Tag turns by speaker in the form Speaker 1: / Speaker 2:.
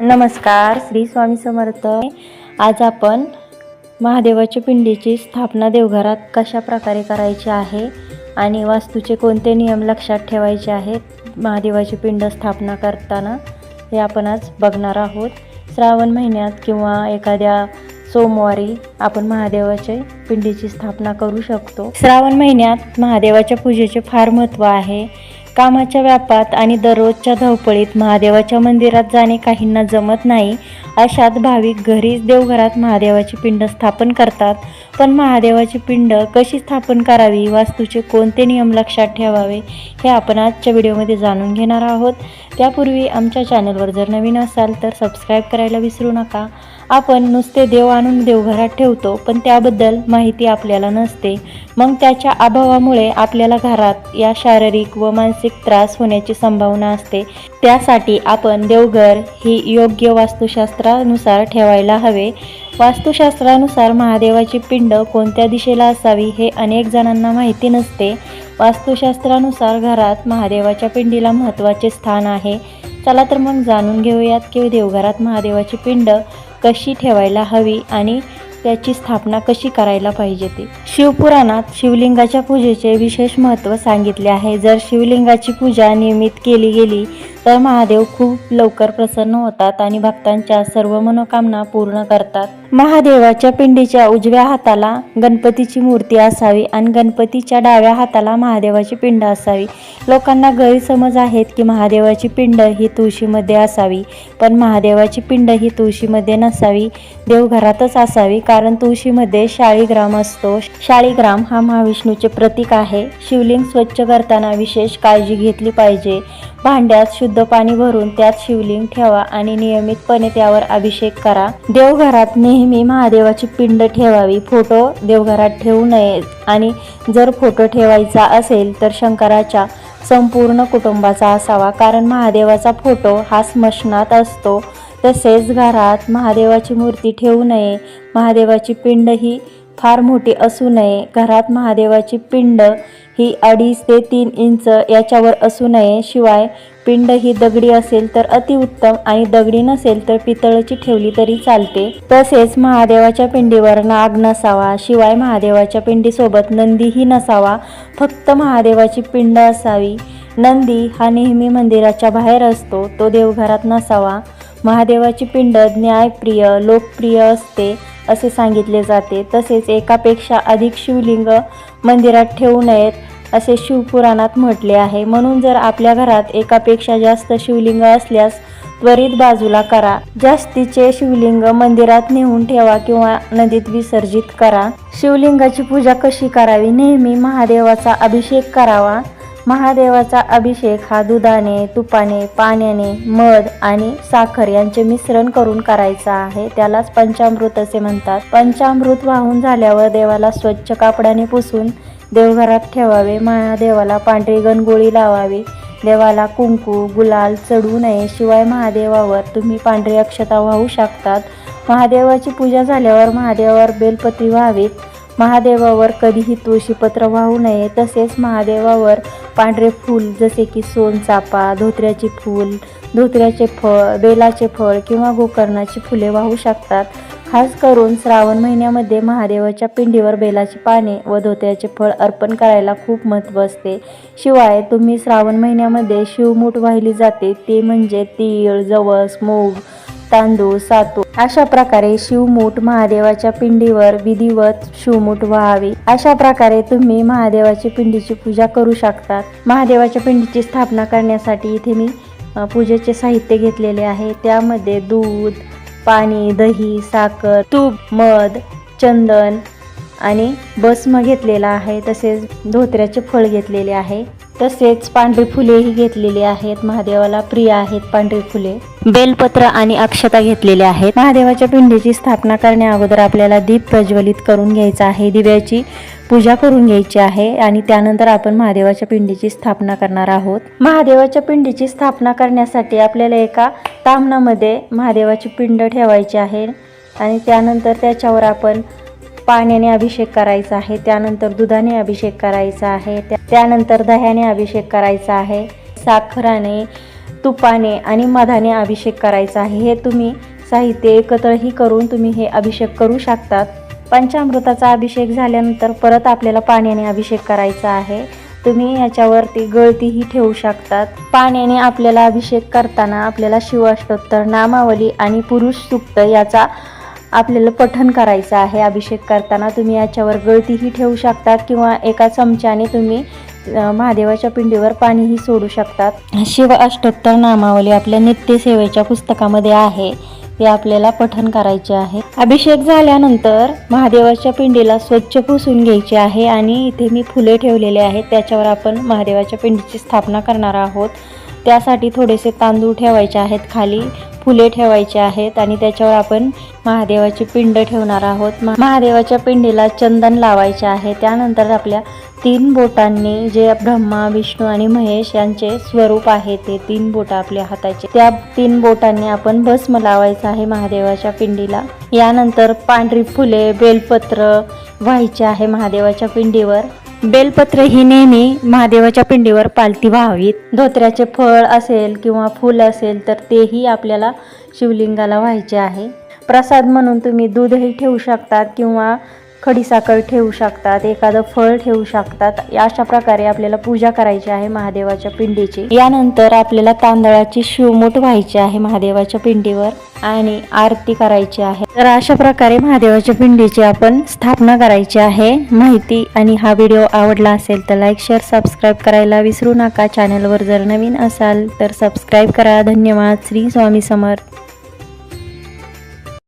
Speaker 1: नमस्कार श्री स्वामी समर्थ आज आपण महादेवाच्या पिंडीची स्थापना देवघरात कशा प्रकारे करायची आहे आणि वास्तूचे कोणते नियम लक्षात ठेवायचे आहेत महादेवाची पिंड स्थापना करताना हे आपण आज बघणार आहोत श्रावण महिन्यात किंवा एखाद्या सोमवारी आपण महादेवाच्या पिंडीची स्थापना करू शकतो श्रावण महिन्यात महादेवाच्या पूजेचे फार महत्त्व आहे कामाच्या व्यापात आणि दररोजच्या धावपळीत महादेवाच्या मंदिरात जाणे काहींना जमत नाही अशात भाविक घरीच देवघरात महादेवाची पिंड स्थापन करतात पण महादेवाची पिंड कशी स्थापन करावी वास्तूचे कोणते नियम लक्षात ठेवावे हे आपण आजच्या व्हिडिओमध्ये जाणून घेणार आहोत त्यापूर्वी आमच्या चॅनलवर जर नवीन असाल तर सबस्क्राईब करायला विसरू नका आपण नुसते देव आणून देवघरात ठेवतो पण त्याबद्दल माहिती आपल्याला नसते मग त्याच्या अभावामुळे आपल्याला घरात या शारीरिक व मानसिक त्रास होण्याची संभावना असते त्यासाठी आपण देवघर ही योग्य वास्तुशास्त्रानुसार ठेवायला हवे वास्तुशास्त्रानुसार महादेवाची पिंड कोणत्या दिशेला असावी हे अनेक जणांना माहिती नसते वास्तुशास्त्रानुसार घरात महादेवाच्या पिंडीला महत्त्वाचे स्थान आहे चला तर मग जाणून घेऊयात की देवघरात महादेवाची पिंड कशी ठेवायला हवी आणि त्याची स्थापना कशी करायला पाहिजे ते शिवपुराणात शिवलिंगाच्या पूजेचे विशेष महत्त्व सांगितले आहे जर शिवलिंगाची पूजा नियमित केली गेली तर महादेव खूप लवकर प्रसन्न होतात आणि भक्तांच्या सर्व मनोकामना पूर्ण करतात महादेवाच्या पिंडीच्या उजव्या हाताला गणपतीची मूर्ती असावी आणि गणपतीच्या डाव्या हाताला महादेवाची पिंड असावी लोकांना गैरसमज आहेत की महादेवाची पिंड ही तुळशीमध्ये असावी पण महादेवाची पिंड ही तुळशीमध्ये नसावी देवघरातच असावी का कारण तुळशीमध्ये शाळीग्राम असतो शाळीग्राम हा महाविष्णूचे प्रतीक आहे शिवलिंग स्वच्छ करताना विशेष काळजी घेतली पाहिजे भांड्यात शुद्ध पाणी भरून त्यात शिवलिंग ठेवा आणि नियमितपणे त्यावर अभिषेक करा देवघरात नेहमी महादेवाची पिंड ठेवावी फोटो देवघरात ठेवू नये आणि जर फोटो ठेवायचा असेल तर शंकराच्या संपूर्ण कुटुंबाचा असावा कारण महादेवाचा फोटो हा स्मशनात असतो तसेच घरात महादेवाची मूर्ती ठेवू नये महादेवाची पिंड ही फार मोठी असू नये घरात महादेवाची पिंड ही अडीच ते तीन इंच याच्यावर असू नये शिवाय पिंड ही दगडी असेल तर अतिउत्तम आणि दगडी नसेल तर पितळची ठेवली तरी चालते तसेच महादेवाच्या पिंडीवर नाग नसावा शिवाय महादेवाच्या पिंडीसोबत नंदीही नसावा फक्त महादेवाची पिंड असावी नंदी हा नेहमी मंदिराच्या बाहेर असतो तो देवघरात नसावा महादेवाची पिंड न्यायप्रिय लोकप्रिय असते असे सांगितले जाते तसेच एकापेक्षा अधिक शिवलिंग मंदिरात ठेवू नयेत असे शिवपुराणात म्हटले आहे म्हणून जर आपल्या घरात एकापेक्षा जास्त शिवलिंग असल्यास त्वरित बाजूला करा जास्तीचे शिवलिंग मंदिरात नेऊन ठेवा किंवा नदीत विसर्जित करा शिवलिंगाची पूजा कशी करावी नेहमी महादेवाचा अभिषेक करावा महादेवाचा अभिषेक हा दुधाने तुपाने पाण्याने मध आणि साखर यांचे मिश्रण करून करायचा आहे त्यालाच पंचामृत असे म्हणतात पंचामृत वाहून झाल्यावर देवाला स्वच्छ कापडाने पुसून देवघरात ठेवावे महादेवाला पांढरी गणगोळी लावावी देवाला कुंकू गुलाल चढू नये शिवाय महादेवावर तुम्ही पांढरी अक्षता वाहू शकतात महादेवाची पूजा झाल्यावर महादेवावर बेलपत्री व्हावीत महादेवावर कधीही तुळशीपत्र वाहू नये तसेच महादेवावर पांढरे फूल जसे की सोनचापा धोत्र्याची फूल धोत्र्याचे फळ बेलाचे फळ किंवा गोकर्णाची फुले वाहू शकतात खास करून श्रावण महिन्यामध्ये महादेवाच्या पिंडीवर बेलाची पाने व धोत्याचे फळ अर्पण करायला खूप महत्त्व असते शिवाय तुम्ही श्रावण महिन्यामध्ये शिवमूठ वाहिली जाते ते म्हणजे तीळ जवस मूग तांदूळ सातू अशा प्रकारे शिवमूठ महादेवाच्या पिंडीवर विधिवत शिवमूठ व्हावी अशा प्रकारे तुम्ही महादेवाच्या पिंडीची पूजा करू शकता महादेवाच्या पिंडीची स्थापना करण्यासाठी इथे मी पूजेचे साहित्य घेतलेले आहे त्यामध्ये दूध पाणी दही साखर तूप मध चंदन आणि भस्म घेतलेला आहे तसेच धोत्र्याचे फळ घेतलेले आहे तसेच पांढरी फुलेही घेतलेली आहेत महादेवाला प्रिय आहेत पांढरी फुले बेलपत्र आणि अक्षता घेतलेल्या आहेत महादेवाच्या पिंडीची स्थापना करण्या अगोदर आपल्याला दीप प्रज्वलित करून घ्यायचा आहे दिव्याची पूजा करून घ्यायची आहे आणि त्यानंतर आपण महादेवाच्या पिंडीची स्थापना करणार आहोत महादेवाच्या पिंडीची स्थापना करण्यासाठी आपल्याला एका तामणामध्ये महादेवाची पिंड ठेवायची आहे आणि त्यानंतर त्याच्यावर आपण पाण्याने अभिषेक करायचा आहे त्यानंतर दुधाने अभिषेक करायचा आहे त्यानंतर दह्याने अभिषेक करायचा आहे साखराने तुपाने आणि मधाने अभिषेक करायचा आहे हे तुम्ही साहित्य एकत्रही करून तुम्ही हे अभिषेक करू शकतात पंचामृताचा अभिषेक झाल्यानंतर परत आपल्याला पाण्याने अभिषेक करायचा आहे तुम्ही याच्यावरती गळतीही ठेवू शकतात पाण्याने आपल्याला अभिषेक करताना आपल्याला शिवाष्टोत्तर नामावली आणि पुरुष सुप्त याचा आपल्याला पठण करायचं आहे अभिषेक करताना तुम्ही याच्यावर गळतीही ठेवू शकतात किंवा एका चमच्याने तुम्ही महादेवाच्या पिंडीवर पाणीही सोडू शकतात शिव अष्टोत्तर नामावली आपल्या नित्यसेवेच्या पुस्तकामध्ये आहे ते आपल्याला पठण करायचे आहे अभिषेक झाल्यानंतर महादेवाच्या पिंडीला स्वच्छ पुसून घ्यायचे आहे आणि इथे मी फुले ठेवलेले आहेत त्याच्यावर आपण महादेवाच्या पिंडीची स्थापना करणार आहोत त्यासाठी थोडेसे तांदूळ ठेवायचे आहेत खाली फुले ठेवायचे आहेत आणि त्याच्यावर आपण महादेवाची पिंड ठेवणार आहोत महादेवाच्या पिंडीला चंदन लावायचे आहे त्यानंतर आपल्या तीन बोटांनी जे ब्रह्मा विष्णू आणि महेश यांचे स्वरूप आहे ते तीन बोट आपल्या हाताचे त्या तीन बोटांनी आपण भस्म लावायचं आहे महादेवाच्या पिंडीला यानंतर पांढरी फुले बेलपत्र व्हायचे आहे महादेवाच्या पिंडीवर बेलपत्र ही नेहमी महादेवाच्या पिंडीवर पालती व्हावीत धोत्र्याचे फळ असेल किंवा फूल असेल तर तेही आपल्याला शिवलिंगाला व्हायचे आहे प्रसाद म्हणून तुम्ही दूधही ठेवू शकतात किंवा खडीसाखर ठेवू शकतात एखादं फळ ठेवू शकतात अशा प्रकारे आपल्याला पूजा करायची आहे महादेवाच्या पिंडीची यानंतर आपल्याला तांदळाची शिवमूठ व्हायची आहे महादेवाच्या पिंडीवर आणि आरती करायची आहे तर अशा प्रकारे महादेवाच्या पिंडीची आपण स्थापना करायची आहे माहिती आणि हा व्हिडिओ आवडला असेल तर लाईक शेअर सबस्क्राईब करायला विसरू नका चॅनलवर जर नवीन असाल तर सबस्क्राईब करा धन्यवाद श्री स्वामी समर्थ